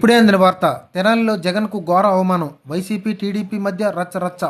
ఇప్పుడే అందిన వార్త. తెనాలిలో జగన్కు ఘోర అవమానం. వైసీపీ టీడీపీ మధ్య రచ్చ రచ్చ.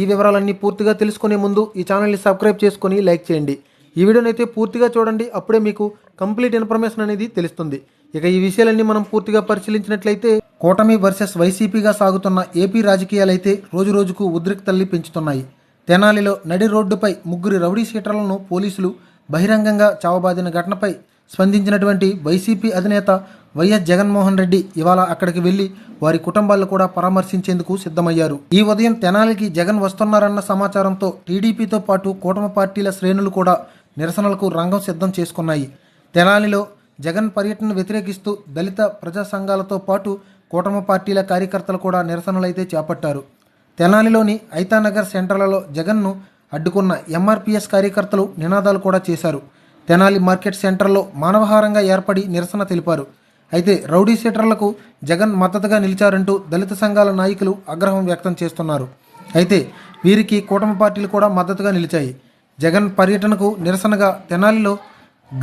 ఈ వివరాలన్నీ పూర్తిగా తెలుసుకునే ముందు ఈ ఛానల్ని సబ్స్క్రైబ్ చేసుకొని లైక్ చేయండి. ఈ వీడియోని అయితే పూర్తిగా చూడండి. అప్పుడే మీకు కంప్లీట్ ఇన్ఫర్మేషన్ అనేది తెలుస్తుంది. ఇక ఈ విషయాలన్నీ మనం పూర్తిగా పరిశీలించినట్లయితే కూటమి వర్సెస్ వైసీపీగా సాగుతున్న ఏపీ రాజకీయాలైతే రోజు రోజుకు ఉద్రిక్తల్ని పెంచుతున్నాయి. తెనాలిలో నడి రోడ్డుపై ముగ్గురి రౌడీ సీటర్లను పోలీసులు బహిరంగంగా చావబాదిన ఘటనపై స్పందించినటువంటి వైసీపీ అధినేత వైఎస్ జగన్మోహన్ రెడ్డి ఇవాళ అక్కడికి వెళ్ళి వారి కుటుంబాలను కూడా పరామర్శించేందుకు సిద్ధమయ్యారు. ఈ ఉదయం తెనాలికి జగన్ వస్తున్నారన్న సమాచారంతో టీడీపీతో పాటు కూటమి పార్టీల శ్రేణులు కూడా నిరసనలకు రంగం సిద్ధం చేసుకున్నాయి. తెనాలిలో జగన్ పర్యటనను వ్యతిరేకిస్తూ దళిత ప్రజా సంఘాలతో పాటు కూటమి పార్టీల కార్యకర్తలు కూడా నిరసనలైతే చేపట్టారు. తెనాలిలోని ఐతానగర్ సెంటర్లలో జగన్ను అడ్డుకున్న ఎంఆర్పీఎస్ కార్యకర్తలు నినాదాలు కూడా చేశారు. తెనాలి మార్కెట్ సెంటర్లో మానవహారంగా ఏర్పడి నిరసన తెలిపారు. అయితే రౌడీ సీటర్లకు జగన్ మద్దతుగా నిలిచారంటూ దళిత సంఘాల నాయకులు ఆగ్రహం వ్యక్తం చేస్తున్నారు. అయితే వీరికి కూటమి పార్టీలు కూడా మద్దతుగా నిలిచాయి. జగన్ పర్యటనకు నిరసనగా తెనాలిలో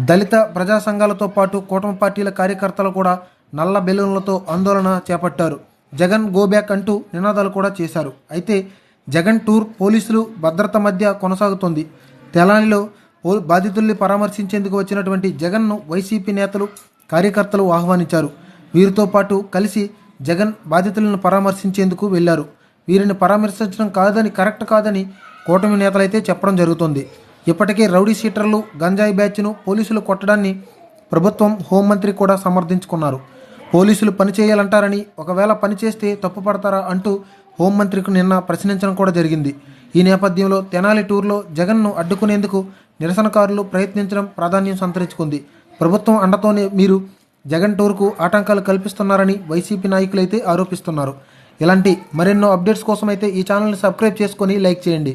దళిత ప్రజా సంఘాలతో పాటు కూటమి పార్టీల కార్యకర్తలు కూడా నల్ల బెలూన్లతో ఆందోళన చేపట్టారు. జగన్ గోబ్యాక్ అంటూ నినాదాలు కూడా చేశారు. అయితే జగన్ టూర్ పోలీసులు భద్రత మధ్య కొనసాగుతోంది. తెనాలిలో బాధితుల్ని పరామర్శించేందుకు వచ్చినటువంటి జగన్ను వైసీపీ నేతలు కార్యకర్తలు ఆహ్వానించారు. వీరితో పాటు కలిసి జగన్ బాధితులను పరామర్శించేందుకు వెళ్ళారు వీరిని పరామర్శించడం కాదని కరెక్ట్ కాదని కూటమి నేతలైతే చెప్పడం జరుగుతుంది. ఇప్పటికే రౌడీ షీటర్లు గంజాయి బ్యాచ్ను పోలీసులు కొట్టడాన్ని ప్రభుత్వం హోంమంత్రి కూడా సమర్థించుకున్నారు. పోలీసులు పని చేయాలంటారని ఒకవేళ పనిచేస్తే తప్పు తప్పుపడతారా అంటూ హోంమంత్రికి నిన్న ప్రశ్నించడం కూడా జరిగింది. ఈ నేపథ్యంలో తెనాలి టూర్లో జగన్ను అడ్డుకునేందుకు నిరసనకారులు ప్రయత్నించడం ప్రాధాన్యం సంతరించుకుంది. ప్రభుత్వం అండతోనే మీరు జగన్ టూర్కు ఆటంకాలు కల్పిస్తున్నారని వైసీపీ నాయకులైతే ఆరోపిస్తున్నారు. ఇలాంటి మరెన్నో అప్డేట్స్ కోసం అయితే ఈ ఛానల్ని సబ్స్క్రైబ్ చేసుకొని లైక్ చేయండి.